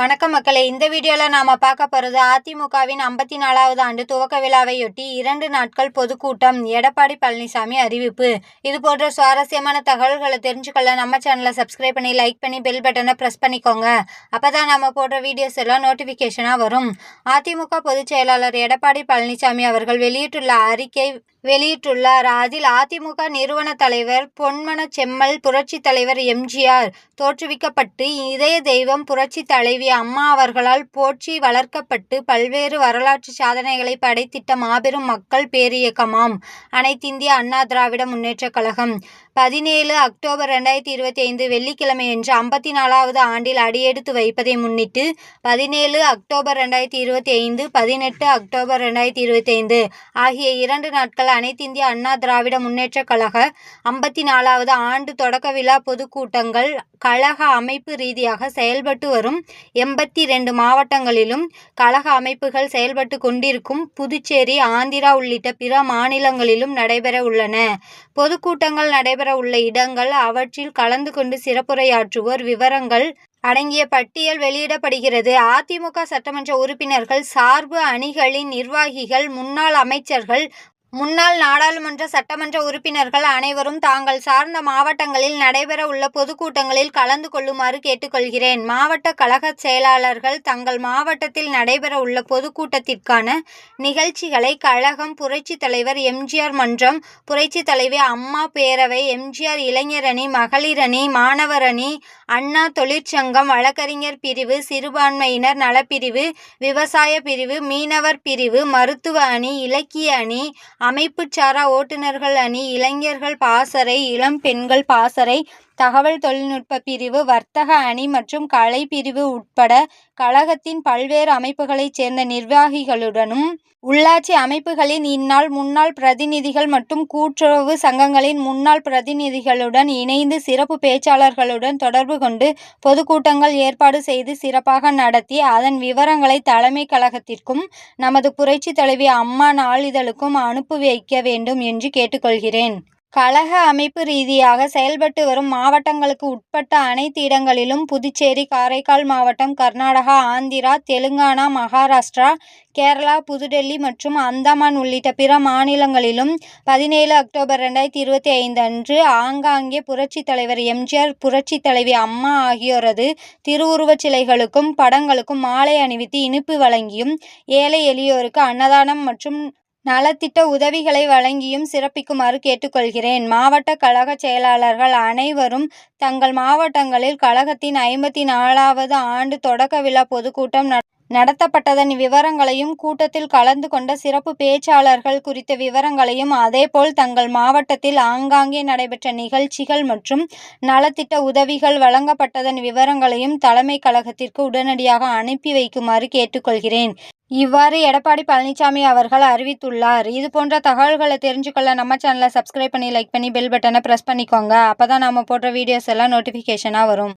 வணக்கம் மக்களே. இந்த வீடியோவில் நாம் பார்க்க போகிறது அதிமுகவின் ஐம்பத்தி நாலாவது ஆண்டு துவக்க விழாவையொட்டி இரண்டு நாட்கள் பொதுக்கூட்டம் எடப்பாடி பழனிசாமி அறிவிப்பு. இது போன்ற சுவாரஸ்யமான தகவல்களை தெரிஞ்சுக்கொள்ள நம்ம சேனலை சப்ஸ்கிரைப் பண்ணி லைக் பண்ணி பெல் பட்டனை ப்ரெஸ் பண்ணிக்கோங்க. அப்போ தான் நம்ம போடுற வீடியோஸ் எல்லாம் நோட்டிஃபிகேஷனாக வரும். அதிமுக பொதுச் செயலாளர் எடப்பாடி பழனிசாமி அவர்கள் வெளியிட்டுள்ள அறிக்கை வெளியிட்டுள்ளார். அதில் அதிமுக நிறுவன தலைவர் பொன்மன செம்மல் புரட்சி தலைவர் எம்ஜிஆர் தோற்றுவிக்கப்பட்டு இதய தெய்வம் புரட்சி தலைவி அம்மா அவர்களால் போற்றி வளர்க்கப்பட்டு பல்வேறு வரலாற்று சாதனைகளை படைத்திட்ட மாபெரும் மக்கள் பேரியக்கமாம். அனைத்திந்திய அண்ணா திராவிட முன்னேற்ற கழகம் பதினேழு அக்டோபர் ரெண்டாயிரத்தி இருபத்தி ஐந்து வெள்ளிக்கிழமையன்று ஐம்பத்தி நாலாவது ஆண்டில் அடியெடுத்து வைப்பதை முன்னிட்டு பதினேழு அக்டோபர் ரெண்டாயிரத்தி இருபத்தி ஐந்து பதினெட்டு அக்டோபர் ரெண்டாயிரத்தி இருபத்தி ஐந்து ஆகிய இரண்டு நாட்கள் அனைத்திந்திய அண்ணா திராவிட முன்னேற்ற கழக ஐம்பத்தி நாலாவது ஆண்டு தொடக்க விழா பொதுக்கூட்டங்கள் கழக அமைப்பு ரீதியாக செயல்பட்டு வரும். எண்பத்தி ரெண்டு மாவட்டங்களிலும் கழக அமைப்புகள் செயல்பட்டு கொண்டிருக்கும். புதுச்சேரி ஆந்திரா உள்ளிட்ட பிற மாநிலங்களிலும் நடைபெற உள்ளன. பொதுக்கூட்டங்கள் நடைபெற உள்ள இடங்கள் அவற்றில் கலந்து கொண்டு சிறப்புரையாற்றுவோர் விவரங்கள் அடங்கிய பட்டியல் வெளியிடப்படுகிறது. அதிமுக சட்டமன்ற உறுப்பினர்கள் சார்பு அணிகளின் நிர்வாகிகள் முன்னாள் அமைச்சர்கள் முன்னாள் நாடாளுமன்ற சட்டமன்ற உறுப்பினர்கள் அனைவரும் தாங்கள் சார்ந்த மாவட்டங்களில் நடைபெற உள்ள பொதுக்கூட்டங்களில் கலந்து கொள்ளுமாறு கேட்டுக்கொள்கிறேன். மாவட்ட கழக செயலாளர்கள் தங்கள் மாவட்டத்தில் நடைபெற உள்ள பொதுக்கூட்டத்திற்கான நிகழ்ச்சிகளை கழகம் புரட்சித் தலைவர் எம்ஜிஆர் மன்றம் புரட்சித் தலைவி அம்மா பேரவை எம்ஜிஆர் இளைஞரணி மகளிரணி மாணவரணி அண்ணா தொழிற்சங்கம் வழக்கறிஞர் பிரிவு சிறுபான்மையினர் நலப்பிரிவு விவசாய பிரிவு மீனவர் பிரிவு மருத்துவ அணி இலக்கிய அணி அமைப்புச்சாரா ஓட்டுநர்கள் அணி இளைஞர்கள் பாசறை இளம் பெண்கள் பாசறை தகவல் தொழில்நுட்ப பிரிவு வர்த்தக அணி மற்றும் கலை பிரிவு உட்பட கழகத்தின் பல்வேறு அமைப்புகளைச் சேர்ந்த நிர்வாகிகளுடனும் உள்ளாட்சி அமைப்புகளின் இந்நாள் முன்னாள் பிரதிநிதிகள் மற்றும் கூட்டுறவு சங்கங்களின் முன்னாள் பிரதிநிதிகளுடன் இணைந்து சிறப்பு பேச்சாளர்களுடன் தொடர்பு கொண்டு பொதுக்கூட்டங்கள் ஏற்பாடு செய்து சிறப்பாக நடத்தி அதன் விவரங்களை தலைமை கழகத்திற்கும் நமது புரட்சி தலைவி அம்மா நாளிதழுக்கும் அனுப்பி வைக்க வேண்டும் என்று கேட்டுக்கொள்கிறேன். கழக அமைப்பு ரீதியாக செயல்பட்டு வரும் மாவட்டங்களுக்கு உட்பட்ட அனைத்து இடங்களிலும் புதுச்சேரி காரைக்கால் மாவட்டம் கர்நாடகா ஆந்திரா தெலுங்கானா மகாராஷ்டிரா கேரளா புதுடெல்லி மற்றும் அந்தமான் உள்ளிட்ட பிற மாநிலங்களிலும் பதினேழு அக்டோபர் ரெண்டாயிரத்தி இருபத்தி ஐந்து அன்று ஆங்காங்கே புரட்சித் தலைவர் எம்ஜிஆர் புரட்சித் தலைவி அம்மா ஆகியோரது திருவுருவச் சிலைகளுக்கும் படங்களுக்கும் மாலை அணிவித்து இனிப்பு வழங்கியும் ஏழை எளியோருக்கு அன்னதானம் மற்றும் நலத்திட்ட உதவிகளை வழங்கியும் சிறப்பிக்குமாறு கேட்டுக்கொள்கிறேன். மாவட்ட கழக செயலாளர்கள் அனைவரும் தங்கள் மாவட்டங்களில் கழகத்தின் ஐம்பத்தி நாலாவது ஆண்டு தொடக்க விழா பொதுக்கூட்டம் நடத்தப்பட்டதன் விவரங்களையும் கூட்டத்தில் கலந்து கொண்ட சிறப்பு பேச்சாளர்கள் குறித்த விவரங்களையும் அதேபோல் தங்கள் மாவட்டத்தில் ஆங்காங்கே நடைபெற்ற நிகழ்ச்சிகள் மற்றும் நலத்திட்ட உதவிகள் வழங்கப்பட்டதன் விவரங்களையும் தலைமை கழகத்திற்கு உடனடியாக அனுப்பி வைக்குமாறு கேட்டுக்கொள்கிறேன். இவ்வாறு எடப்பாடி பழனிசாமி அவர்கள் அறிவித்துள்ளார். இது போன்ற தகவல்களை தெரிஞ்சுக்கொள்ள நம்ம சேனலை சப்ஸ்கிரைப் பண்ணி லைக் பண்ணி பெல் பட்டனை ப்ரெஸ் பண்ணிக்கோங்க. அப்போ தான் நம்ம போடுற வீடியோஸ் எல்லாம் நோட்டிஃபிகேஷனாக வரும்.